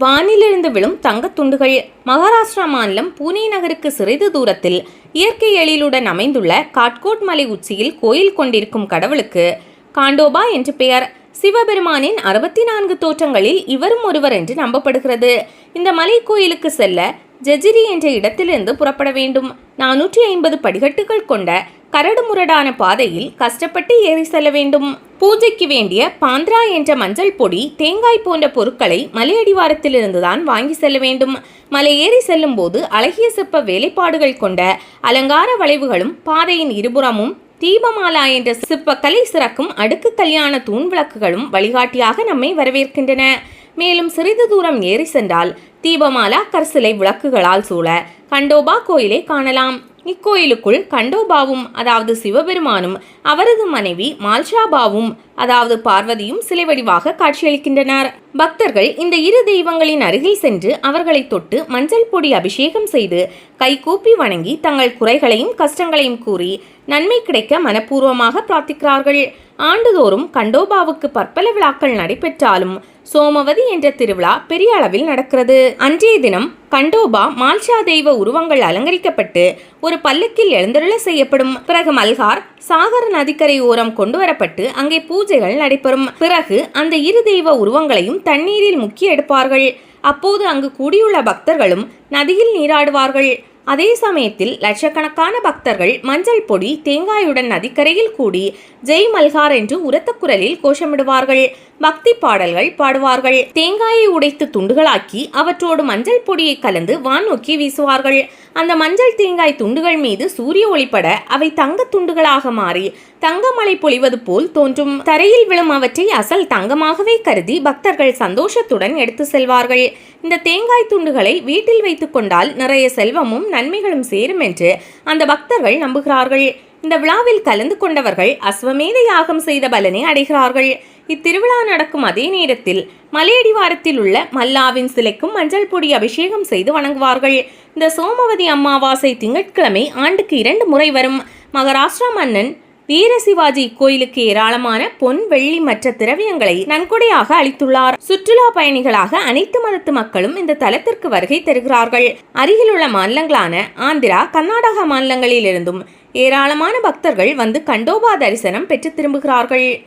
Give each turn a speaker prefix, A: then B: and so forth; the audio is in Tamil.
A: வானிலிருந்து விழும் தங்கத் துண்டுகள் மகாராஷ்டிரா மாநிலம் பூனே நகருக்கு சிறிது தூரத்தில் இயற்கை எழிலுடன் அமைந்துள்ள காட்கோட் மலை உச்சியில் கோயில் கொண்டிருக்கும் கடவுளுக்கு காண்டோபா என்று பெயர். சிவபெருமானின் அறுபத்தி நான்கு தோற்றங்களில் இவரும் ஒருவர் என்று நம்பப்படுகிறது. இந்த மலை கோயிலுக்கு செல்ல ஜெஜிரி என்ற இடத்திலிருந்து புறப்பட வேண்டும். நானூற்றி ஐம்பது படிகட்டுகள் கொண்ட கரடுமுரடான பாதையில் கஷ்டப்பட்டு ஏறி செல்ல வேண்டும். பூஜைக்கு வேண்டிய பாந்திரா என்ற மஞ்சள் பொடி தேங்காய் போன்ற பொருட்களை மலையடிவாரத்திலிருந்துதான் வாங்கி செல்ல வேண்டும். மலை ஏறி செல்லும் போது அழகிய சிற்ப வேலைப்பாடுகள் கொண்ட அலங்கார வளைவுகளும் பாதையின் இருபுறமும் தீபமாலா என்ற சிற்பக்கலை சிறக்கும் அடுக்கு கல்யாண தூண் விளக்குகளும் வழிகாட்டியாக நம்மை வரவேற்கின்றன. மேலும் சிறிது தூரம் ஏறி சென்றால் தீபமாலா கற்சிலை விளக்குகளால் சூழ கண்டோபா கோயிலை காணலாம். இக்கோயிலுக்குள் கண்டோபாவும் அதாவது சிவபெருமானும் அவரது மனைவி மால்ஷாபாவும் அதாவது பார்வதியும் சிலை வடிவாக காட்சியளிக்கின்றனர். பக்தர்கள் இந்த இரு தெய்வங்களின் அருகில் சென்று அவர்களை தொட்டு மஞ்சள் பொடி அபிஷேகம் செய்து கைகூப்பி வணங்கி தங்கள் குறைகளையும் கஷ்டங்களையும் கூறி நன்மை கிடைக்க மனப்பூர்வமாக பிரார்த்திக்கிறார்கள். ஆண்டுதோறும் கண்டோபாவுக்கு பற்பல விழாக்கள் நடைபெற்றாலும் சோமவதி என்ற திருவிழா பெரிய அளவில் நடக்கிறது. அன்றைய தினம் கண்டோபா மால்ஷா தெய்வ உருவங்கள் அலங்கரிக்கப்பட்டு ஒரு பல்லக்கில் எழுந்தருள செய்யப்படும். பிறகு மல்கார் சாகர நதிக்கரை ஓரம் கொண்டு வரப்பட்டு அங்கே பூஜை பூஜைகள் நடைபெறும். பிறகு அந்த இரு தெய்வ உருவங்களையும் தண்ணீரில் முக்கி எடுப்பார்கள். அப்போது அங்கு கூடியுள்ள பக்தர்களும் நதியில் நீராடுவார்கள். அதே சமயத்தில் லட்சக்கணக்கான பக்தர்கள் மஞ்சள் பொடி தேங்காயுடன் நதிக்கரையில் கூடி ஜெய் மல்கார் என்று உரத்த குரலில் கோஷமிடுவார்கள். பக்தி பாடல்கள் பாடுவார்கள். தேங்காயை உடைத்து துண்டுகளாக்கி அவற்றோடு மஞ்சள் பொடியை கலந்து வான் நோக்கி வீசுவார்கள். அந்த மஞ்சள் தேங்காய் துண்டுகள் மீது சூரிய ஒளிப்பட அவை தங்க துண்டுகளாக மாறி தங்கமலை பொழிவது போல் தோன்றும். தரையில் விழும் அவற்றை அசல் தங்கமாகவே கருதி பக்தர்கள் சந்தோஷத்துடன் எடுத்து செல்வார்கள். இந்த தேங்காய் துண்டுகளை வீட்டில் வைத்துக்கொண்டால் நிறைய செல்வமும் நன்மைகளும் சேரும் என்று அந்த பக்தர்கள் நம்புகிறார்கள். இந்த விழாவில் கலந்து கொண்டவர்கள் அஸ்வமேத யாகம் செய்த பலனை அடைகிறார்கள். இத்திருவிழா நடக்கும் அதே நேரத்தில் மலையடிவாரத்தில் உள்ள மல்லாவின் சிலைக்கும் மஞ்சள் பொடி அபிஷேகம் செய்து வணங்குவார்கள். இந்த சோமவதி அமாவாசை திங்கட்கிழமை ஆண்டுக்கு இரண்டு முறை வரும். மகாராஷ்டிரா மன்னன் வீர சிவாஜி கோயிலுக்கு ஏராளமான பொன் வெள்ளி மற்ற திரவியங்களை நன்கொடையாக அளித்துள்ளார். சுற்றுலா பயணிகளாக அனைத்து மதத்து மக்களும் இந்த தலத்திற்கு வருகை தருகிறார்கள். அருகிலுள்ள மாநிலங்களான ஆந்திரா கர்நாடகா மாநிலங்களிலிருந்தும் ஏராளமான பக்தர்கள் வந்து கண்டோபா தரிசனம் பெற்று திரும்புகிறார்கள்.